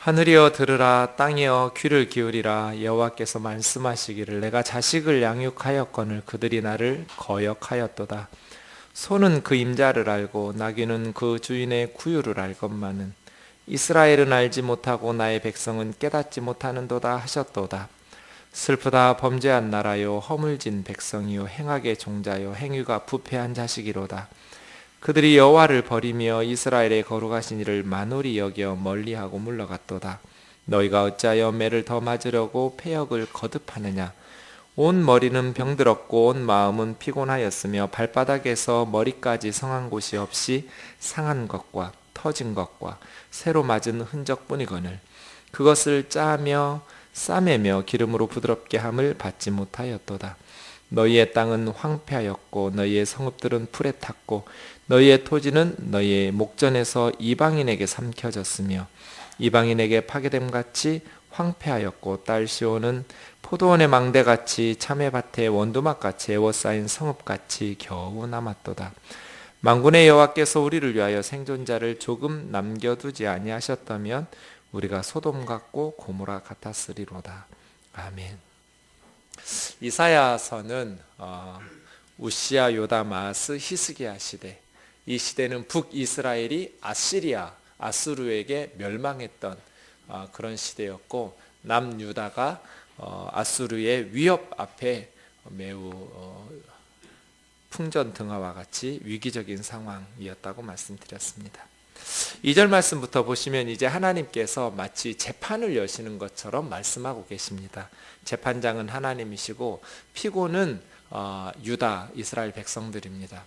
하늘이여 들으라 땅이여 귀를 기울이라. 여호와께서 말씀하시기를 내가 자식을 양육하였거늘 그들이 나를 거역하였도다. 소는 그 임자를 알고 나귀는 그 주인의 구유를 알건만은 이스라엘은 알지 못하고 나의 백성은 깨닫지 못하는도다 하셨도다. 슬프다 범죄한 나라요 허물진 백성이요 행악의 종자요 행위가 부패한 자식이로다 그들이 여호와를 버리며 이스라엘의 거룩하신 이를 만홀히 여겨 멀리하고 물러갔도다. 너희가 어찌하여 매를 더 맞으려고 폐역을 거듭하느냐? 온 머리는 병들었고 온 마음은 피곤하였으며 발바닥에서 머리까지 성한 곳이 없이 상한 것과 터진 것과 새로 맞은 흔적뿐이거늘 그것을 짜며 싸매며 기름으로 부드럽게 함을 받지 못하였도다. 너희의 땅은 황폐하였고 너희의 성읍들은 풀에 탔고 너희의 토지는 너희의 목전에서 이방인에게 삼켜졌으며 이방인에게 파괴됨 같이 황폐하였고 딸 시온은 포도원의 망대같이 참외밭의 원두막같이 에워싸인 성읍같이 겨우 남았도다. 망군의 여호와께서 우리를 위하여 생존자를 조금 남겨두지 아니하셨다면 우리가 소돔 같고 고모라 같았으리로다. 아멘. 이사야서는 어, 우시아 요담 아스 히스기야 시대 이 시대는 북이스라엘이 아시리아 아수르에게 멸망했던 어, 그런 시대였고 남유다가 어, 아수르의 위협 앞에 매우 어, 풍전등화와 같이 위기적인 상황이었다고 말씀드렸습니다. 2절 말씀부터 보시면 이제 하나님께서 마치 재판을 여시는 것처럼 말씀하고 계십니다. 재판장은 하나님이시고 피고는 어, 유다 이스라엘 백성들입니다.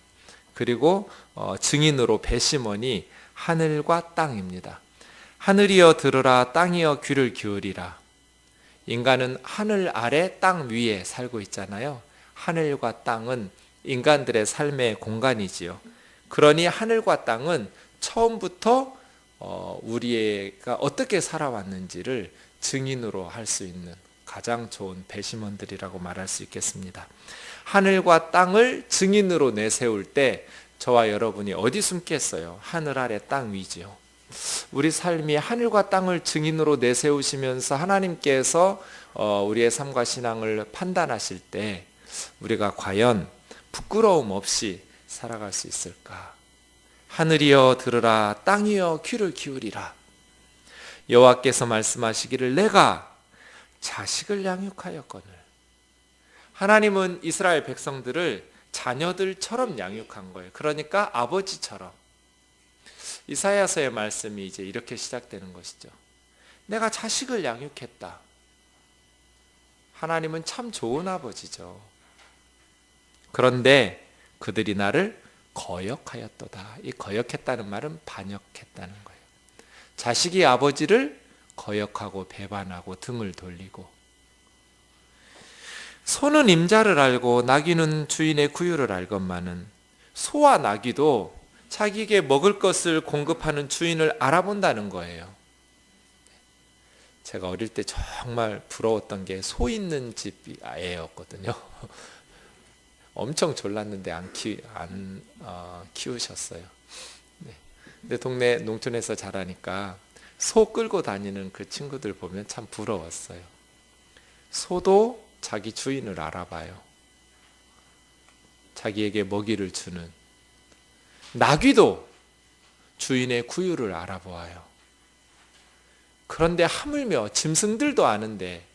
그리고 어, 증인으로 배심원이 하늘과 땅입니다. 하늘이여 들으라 땅이여 귀를 기울이라. 인간은 하늘 아래 땅 위에 살고 있잖아요. 하늘과 땅은 인간들의 삶의 공간이지요. 그러니 하늘과 땅은 처음부터 어, 우리가 어떻게 살아왔는지를 증인으로 할 수 있는 가장 좋은 배심원들이라고 말할 수 있겠습니다. 하늘과 땅을 증인으로 내세울 때 저와 여러분이 어디 숨겠어요? 하늘 아래 땅 위지요. 우리 삶이 하늘과 땅을 증인으로 내세우시면서 하나님께서 어, 우리의 삶과 신앙을 판단하실 때 우리가 과연 부끄러움 없이 살아갈 수 있을까? 하늘이여 들으라 땅이여 귀를 기울이라 여호와께서 말씀하시기를 내가 자식을 양육하였거늘 하나님은 이스라엘 백성들을 자녀들처럼 양육한 거예요. 그러니까 아버지처럼. 이사야서의 말씀이 이제 이렇게 시작되는 것이죠. 내가 자식을 양육했다. 하나님은 참 좋은 아버지죠. 그런데 그들이 나를 거역하였도다. 이 거역했다는 말은 반역했다는 거예요. 자식이 아버지를 거역하고 배반하고 등을 돌리고 소는 임자를 알고 나귀는 주인의 구유를 알건만은 소와 나귀도 자기에게 먹을 것을 공급하는 주인을 알아본다는 거예요. 제가 어릴 때 정말 부러웠던 게 소 있는 집이었거든요. 엄청 졸랐는데 안, 키, 안 어, 키우셨어요. 네. 근데 동네 농촌에서 자라니까 소 끌고 다니는 그 친구들 보면 참 부러웠어요. 소도 자기 주인을 알아봐요. 자기에게 먹이를 주는. 나귀도 주인의 구유를 알아보아요. 그런데 하물며 짐승들도 아는데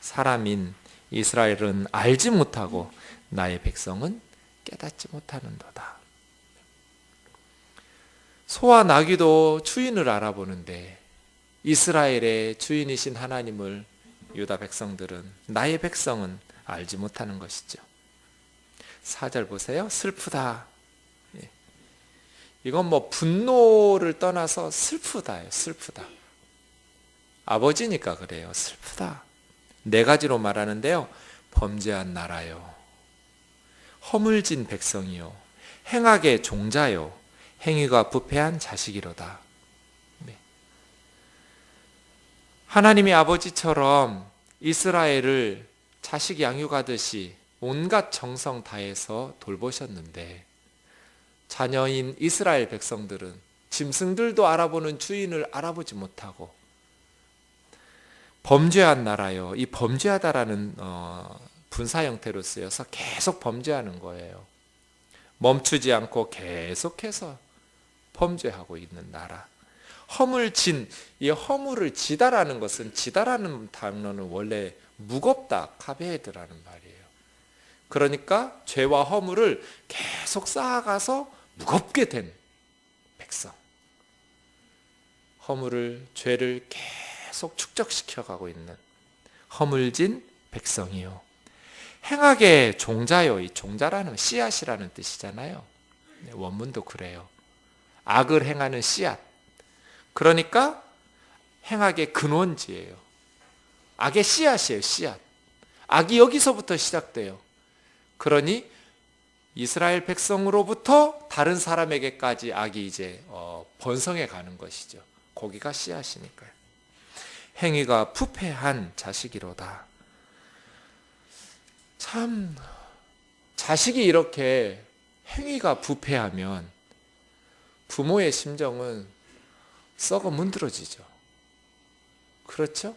사람인 이스라엘은 알지 못하고 나의 백성은 깨닫지 못하는도다. 소와 나귀도 주인을 알아보는데 이스라엘의 주인이신 하나님을 유다 백성들은 나의 백성은 알지 못하는 것이죠. 4절 보세요. 슬프다. 예. 이건 뭐 분노를 떠나서 슬프다요. 슬프다. 아버지니까 그래요. 슬프다. 네 가지로 말하는데요. 범죄한 나라요. 허물진 백성이요. 행악의 종자요. 행위가 부패한 자식이로다. 하나님이 아버지처럼 이스라엘을 자식 양육하듯이 온갖 정성 다해서 돌보셨는데 자녀인 이스라엘 백성들은 짐승들도 알아보는 주인을 알아보지 못하고 범죄한 나라요. 이 범죄하다라는 어, 분사 형태로 쓰여서 계속 범죄하는 거예요. 멈추지 않고 계속해서 범죄하고 있는 나라. 허물 진 이 허물을 지다라는 것은 지다라는 단어는 원래 무겁다 카베드라는 말이에요. 그러니까 죄와 허물을 계속 쌓아가서 무겁게 된 백성. 허물을 죄를 계속 축적시켜 가고 있는 허물진 백성이요. 행악의 종자요. 이 종자라는 씨앗이라는 뜻이잖아요. 네, 원문도 그래요. 악을 행하는 씨앗. 그러니까 행악의 근원지예요. 악의 씨앗이에요, 씨앗. 악이 여기서부터 시작돼요. 그러니 이스라엘 백성으로부터 다른 사람에게까지 악이 이제 어, 번성해 가는 것이죠. 거기가 씨앗이니까요. 행위가 부패한 자식이로다. 참 자식이 이렇게 행위가 부패하면 부모의 심정은 썩어 문드러지죠. 그렇죠?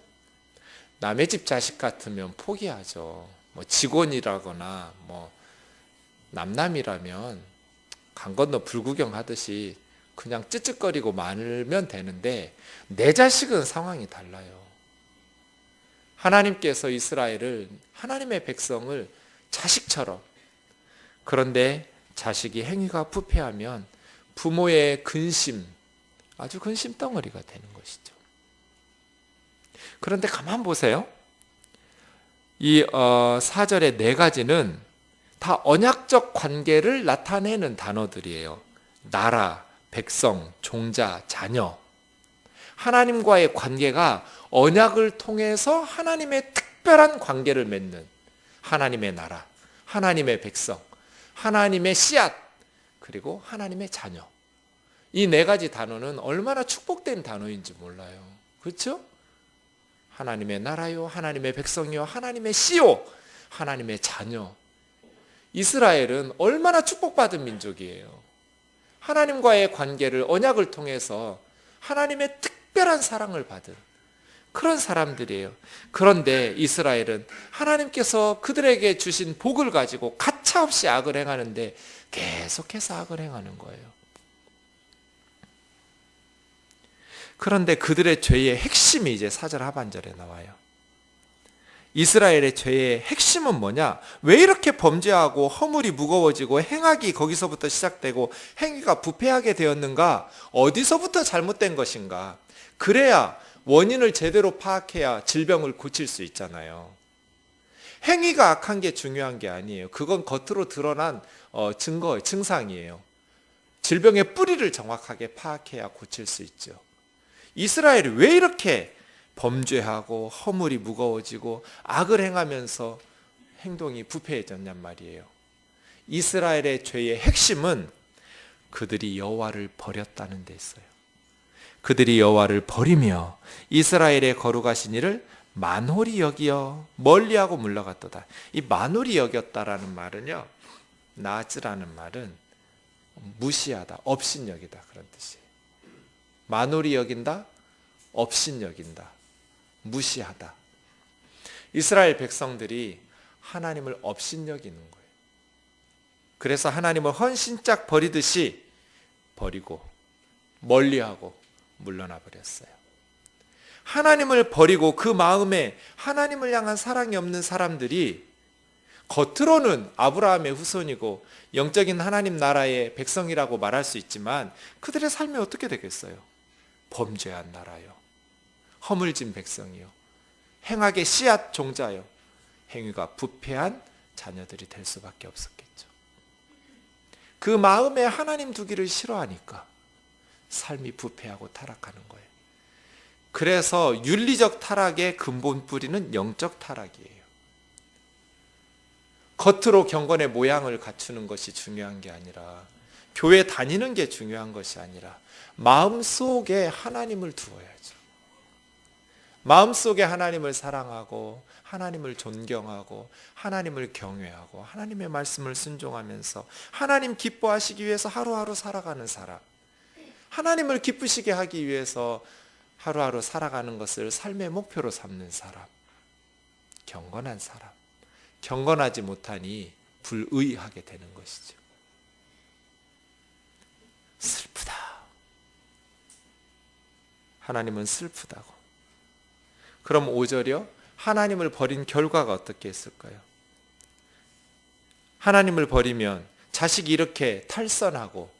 남의 집 자식 같으면 포기하죠. 뭐 직원이라거나 뭐 남남이라면 강 건너 불구경 하듯이 그냥 찌찌거리고 말면 되는데 내 자식은 상황이 달라요. 하나님께서 이스라엘을 하나님의 백성을 자식처럼 그런데 자식이 행위가 부패하면 부모의 근심 아주 근심 덩어리가 되는 것이죠. 그런데 가만 보세요. 이 어, 사절의 네 가지는 다 언약적 관계를 나타내는 단어들이에요. 나라, 백성, 종자, 자녀. 하나님과의 관계가 언약을 통해서 하나님의 특별한 관계를 맺는 하나님의 나라, 하나님의 백성, 하나님의 씨앗, 그리고 하나님의 자녀. 이 네 가지 단어는 얼마나 축복된 단어인지 몰라요. 그렇죠? 하나님의 나라요, 하나님의 백성이요, 하나님의 씨요, 하나님의 자녀. 이스라엘은 얼마나 축복받은 민족이에요. 하나님과의 관계를 언약을 통해서 하나님의 특별한 사랑을 받은 그런 사람들이에요. 그런데 이스라엘은 하나님께서 그들에게 주신 복을 가지고 가차없이 악을 행하는데 계속해서 악을 행하는 거예요. 그런데 그들의 죄의 핵심이 이제 사절 하반절에 나와요. 이스라엘의 죄의 핵심은 뭐냐? 왜 이렇게 범죄하고 허물이 무거워지고 행악이 거기서부터 시작되고 행위가 부패하게 되었는가? 어디서부터 잘못된 것인가? 그래야 원인을 제대로 파악해야 질병을 고칠 수 있잖아요. 행위가 악한 게 중요한 게 아니에요. 그건 겉으로 드러난 어, 증거, 증상이에요. 질병의 뿌리를 정확하게 파악해야 고칠 수 있죠. 이스라엘이 왜 이렇게 범죄하고 허물이 무거워지고 악을 행하면서 행동이 부패해졌냔 말이에요. 이스라엘의 죄의 핵심은 그들이 여호와를 버렸다는 데 있어요. 그들이 여호와를 버리며 이스라엘의 거룩하신 이를 만홀히 여기어 멀리하고 물러갔도다. 이 만홀히 여겼다라는 말은요. 나즈라는 말은 무시하다, 업신여기다 그런 뜻이에요. 만홀히 여긴다, 업신여긴다. 무시하다. 이스라엘 백성들이 하나님을 업신여기는 거예요. 그래서 하나님을 헌신짝 버리듯이 버리고 멀리하고 물러나 버렸어요. 하나님을 버리고 그 마음에 하나님을 향한 사랑이 없는 사람들이 겉으로는 아브라함의 후손이고 영적인 하나님 나라의 백성이라고 말할 수 있지만 그들의 삶이 어떻게 되겠어요? 범죄한 나라요. 허물진 백성이요. 행악의 씨앗 종자요. 행위가 부패한 자녀들이 될 수밖에 없었겠죠. 그 마음에 하나님 두기를 싫어하니까 삶이 부패하고 타락하는 거예요. 그래서 윤리적 타락의 근본 뿌리는 영적 타락이에요. 겉으로 경건의 모양을 갖추는 것이 중요한 게 아니라 교회 다니는 게 중요한 것이 아니라 마음 속에 하나님을 두어야죠. 마음속에 하나님을 사랑하고 하나님을 존경하고 하나님을 경외하고 하나님의 말씀을 순종하면서 하나님 기뻐하시기 위해서 하루하루 살아가는 사람. 하나님을 기쁘시게 하기 위해서 하루하루 살아가는 것을 삶의 목표로 삼는 사람. 경건한 사람. 경건하지 못하니 불의하게 되는 것이죠. 슬프다. 하나님은 슬프다고. 그럼 5절이요? 하나님을 버린 결과가 어떻게 했을까요? 하나님을 버리면 자식이 이렇게 탈선하고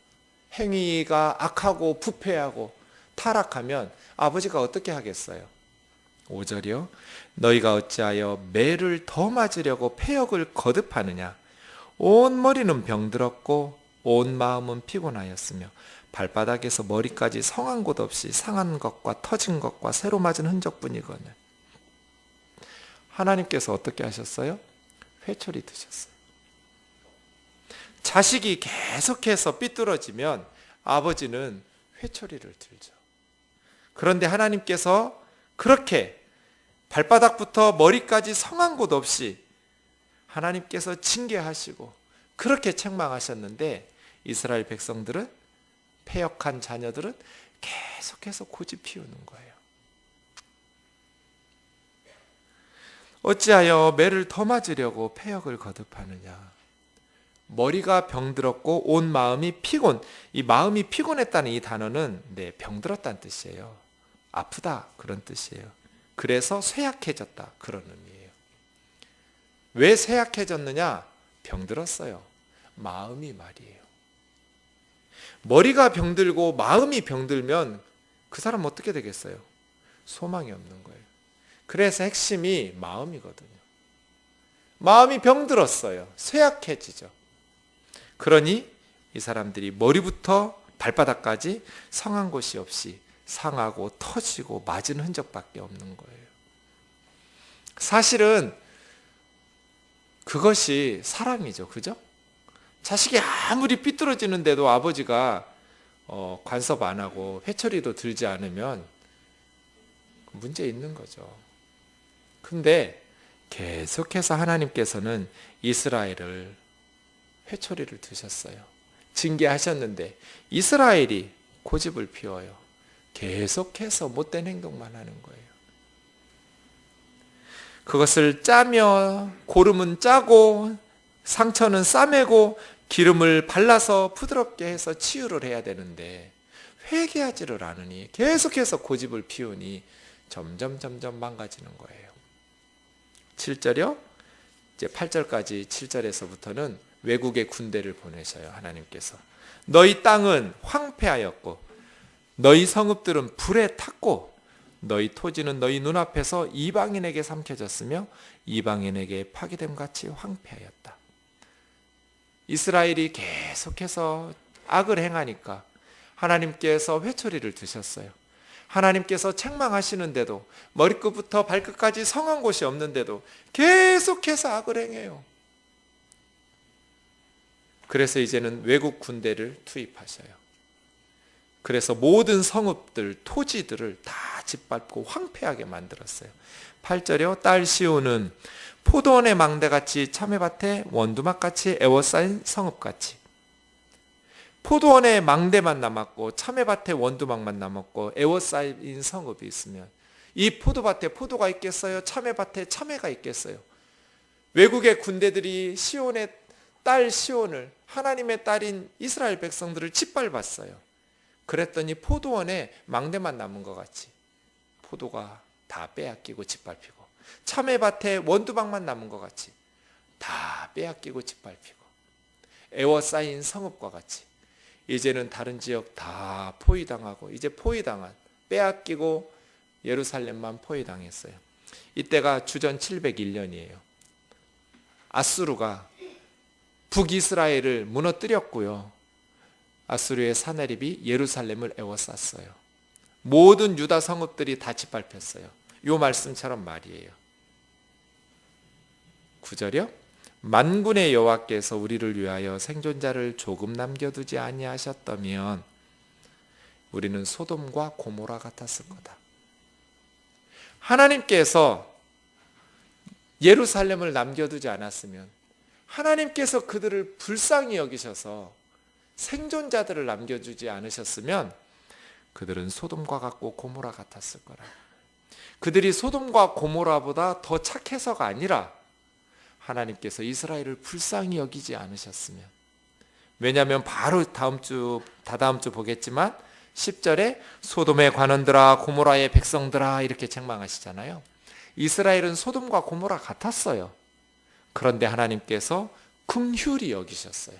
행위가 악하고 부패하고 타락하면 아버지가 어떻게 하겠어요? 5절이요. 너희가 어찌하여 매를 더 맞으려고 폐역을 거듭하느냐? 온 머리는 병들었고 온 마음은 피곤하였으며 발바닥에서 머리까지 성한 곳 없이 상한 것과 터진 것과 새로 맞은 흔적뿐이거늘. 하나님께서 어떻게 하셨어요? 회초리 드셨어요. 자식이 계속해서 삐뚤어지면 아버지는 회초리를 들죠. 그런데 하나님께서 그렇게 발바닥부터 머리까지 성한 곳 없이 하나님께서 징계하시고 그렇게 책망하셨는데 이스라엘 백성들은 폐역한 자녀들은 계속해서 고집 피우는 거예요. 어찌하여 매를 더 맞으려고 폐역을 거듭하느냐? 머리가 병들었고 온 마음이 피곤. 이 마음이 피곤했다는 이 단어는 네, 병들었다는 뜻이에요. 아프다 그런 뜻이에요. 그래서 쇠약해졌다 그런 의미예요. 왜 쇠약해졌느냐? 병들었어요. 마음이 말이에요. 머리가 병들고 마음이 병들면 그 사람 어떻게 되겠어요? 소망이 없는 거예요. 그래서 핵심이 마음이거든요. 마음이 병들었어요. 쇠약해지죠. 그러니 이 사람들이 머리부터 발바닥까지 성한 곳이 없이 상하고 터지고 맞은 흔적밖에 없는 거예요. 사실은 그것이 사람이죠. 그죠? 자식이 아무리 삐뚤어지는데도 아버지가 어, 관섭 안 하고 회초리도 들지 않으면 문제 있는 거죠. 근데 계속해서 하나님께서는 이스라엘을 회초리를 드셨어요. 징계하셨는데 이스라엘이 고집을 피워요. 계속해서 못된 행동만 하는 거예요. 그것을 짜며 고름은 짜고 상처는 싸매고 기름을 발라서 부드럽게 해서 치유를 해야 되는데 회개하지를 않으니 계속해서 고집을 피우니 점점 점점 망가지는 거예요. 7절이요. 이제 8절까지 7절에서부터는 외국의 군대를 보내셔요. 하나님께서. 너희 땅은 황폐하였고 너희 성읍들은 불에 탔고 너희 토지는 너희 눈앞에서 이방인에게 삼켜졌으며 이방인에게 파괴됨 같이 황폐하였다. 이스라엘이 계속해서 악을 행하니까 하나님께서 회초리를 드셨어요. 하나님께서 책망하시는데도 머리끝부터 발끝까지 성한 곳이 없는데도 계속해서 악을 행해요. 그래서 이제는 외국 군대를 투입하셔요. 그래서 모든 성읍들, 토지들을 다 짓밟고 황폐하게 만들었어요. 8절에요. 딸 시오는 포도원의 망대같이 참외밭에 원두막같이 애워싸인 성읍같이 포도원에 망대만 남았고 참외밭에 원두막만 남았고 애워싸인 성읍이 있으면 이 포도밭에 포도가 있겠어요? 참외밭에 참외가 있겠어요? 외국의 군대들이 시온의 딸 시온을 하나님의 딸인 이스라엘 백성들을 짓밟았어요. 그랬더니 포도원에 망대만 남은 것 같이 포도가 다 빼앗기고 짓밟히고 참외밭에 원두막만 남은 것 같이 다 빼앗기고 짓밟히고 애워싸인 성읍과 같이 이제는 다른 지역 다 포위당하고 이제 포위당한 빼앗기고 예루살렘만 포위당했어요. 이때가 주전 701년이에요. 아수르가 북이스라엘을 무너뜨렸고요. 아수르의 사내립이 예루살렘을 에워쌌어요. 모든 유다 성읍들이 다 짓밟혔어요. 요 말씀처럼 말이에요. 9절이요. 만군의 여호와께서 우리를 위하여 생존자를 조금 남겨두지 아니하셨다면 우리는 소돔과 고모라 같았을 거다. 하나님께서 예루살렘을 남겨두지 않았으면 하나님께서 그들을 불쌍히 여기셔서 생존자들을 남겨주지 않으셨으면 그들은 소돔과 같고 고모라 같았을 거라. 그들이 소돔과 고모라보다 더 착해서가 아니라 하나님께서 이스라엘을 불쌍히 여기지 않으셨으면 왜냐하면 바로 다음 주 다다음 주 보겠지만 10절에 소돔의 관원들아 고모라의 백성들아 이렇게 책망하시잖아요. 이스라엘은 소돔과 고모라 같았어요. 그런데 하나님께서 긍휼히 여기셨어요.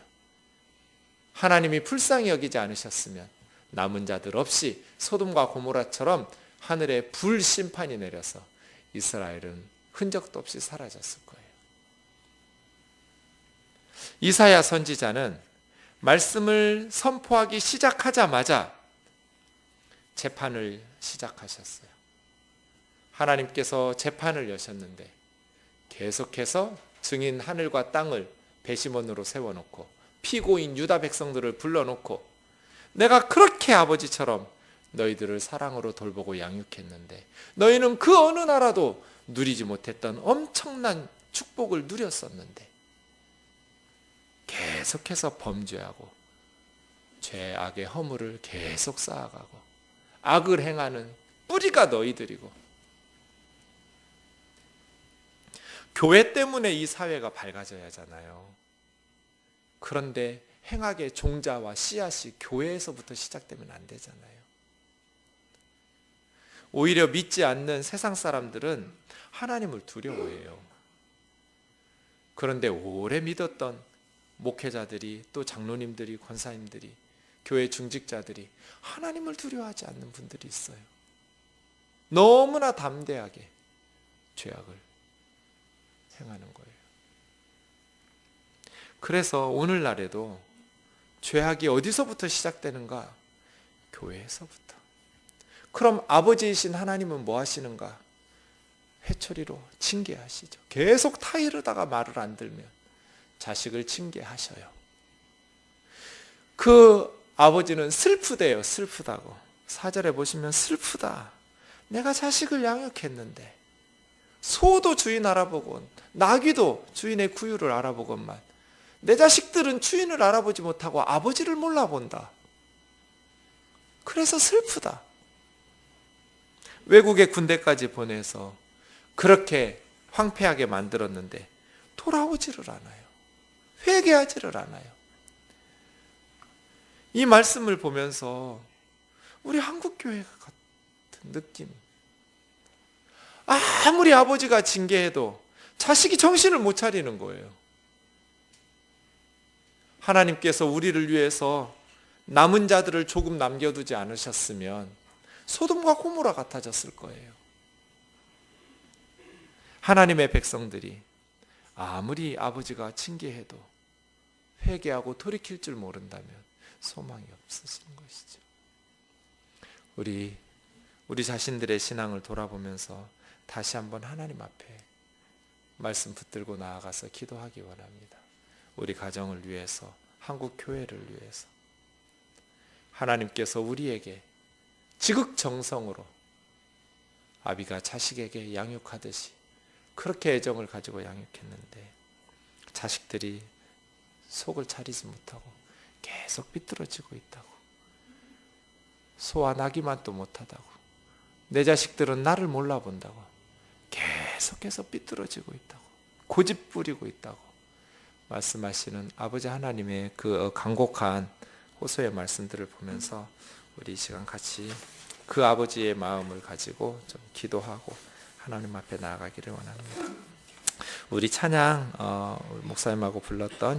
하나님이 불쌍히 여기지 않으셨으면 남은 자들 없이 소돔과 고모라처럼 하늘에 불 심판이 내려서 이스라엘은 흔적도 없이 사라졌을 거예요. 이사야 선지자는 말씀을 선포하기 시작하자마자 재판을 시작하셨어요. 하나님께서 재판을 여셨는데 계속해서 증인 하늘과 땅을 배심원으로 세워놓고 피고인 유다 백성들을 불러놓고 내가 그렇게 아버지처럼 너희들을 사랑으로 돌보고 양육했는데 너희는 그 어느 나라도 누리지 못했던 엄청난 축복을 누렸었는데 계속해서 범죄하고 죄악의 허물을 계속 쌓아가고 악을 행하는 뿌리가 너희들이고 교회 때문에 이 사회가 밝아져야 하잖아요. 그런데 행악의 종자와 씨앗이 교회에서부터 시작되면 안 되잖아요. 오히려 믿지 않는 세상 사람들은 하나님을 두려워해요. 그런데 오래 믿었던 목회자들이 또 장로님들이 권사님들이 교회 중직자들이 하나님을 두려워하지 않는 분들이 있어요. 너무나 담대하게 죄악을 행하는 거예요. 그래서 오늘날에도 죄악이 어디서부터 시작되는가? 교회에서부터. 그럼 아버지이신 하나님은 뭐 하시는가? 회초리로 징계하시죠. 계속 타이르다가 말을 안 들면 자식을 징계하셔요. 그 아버지는 슬프대요. 슬프다고. 사절에 보시면 슬프다. 내가 자식을 양육했는데 소도 주인 알아보곤 나귀도 주인의 구유를 알아보건만 내 자식들은 주인을 알아보지 못하고 아버지를 몰라본다. 그래서 슬프다. 외국의 군대까지 보내서 그렇게 황폐하게 만들었는데 돌아오지를 않아요. 회개하지를 않아요. 이 말씀을 보면서 우리 한국교회 같은 느낌. 아무리 아버지가 징계해도 자식이 정신을 못 차리는 거예요. 하나님께서 우리를 위해서 남은 자들을 조금 남겨두지 않으셨으면 소돔과 고모라 같아졌을 거예요. 하나님의 백성들이 아무리 아버지가 징계해도 회개하고 돌이킬 줄 모른다면 소망이 없으신 것이죠. 우리 우리 자신들의 신앙을 돌아보면서 다시 한번 하나님 앞에 말씀 붙들고 나아가서 기도하기 원합니다. 우리 가정을 위해서, 한국 교회를 위해서. 하나님께서 우리에게 지극정성으로 아비가 자식에게 양육하듯이 그렇게 애정을 가지고 양육했는데 자식들이 속을 차리지 못하고 계속 삐뚤어지고 있다고. 소와 나기만 또 못하다고. 내 자식들은 나를 몰라본다고 계속해서 삐뚤어지고 있다고 고집 부리고 있다고 말씀하시는 아버지 하나님의 그 간곡한 호소의 말씀들을 보면서 우리 이 시간 같이 그 아버지의 마음을 가지고 좀 기도하고 하나님 앞에 나아가기를 원합니다. 우리 찬양 어, 목사님하고 불렀던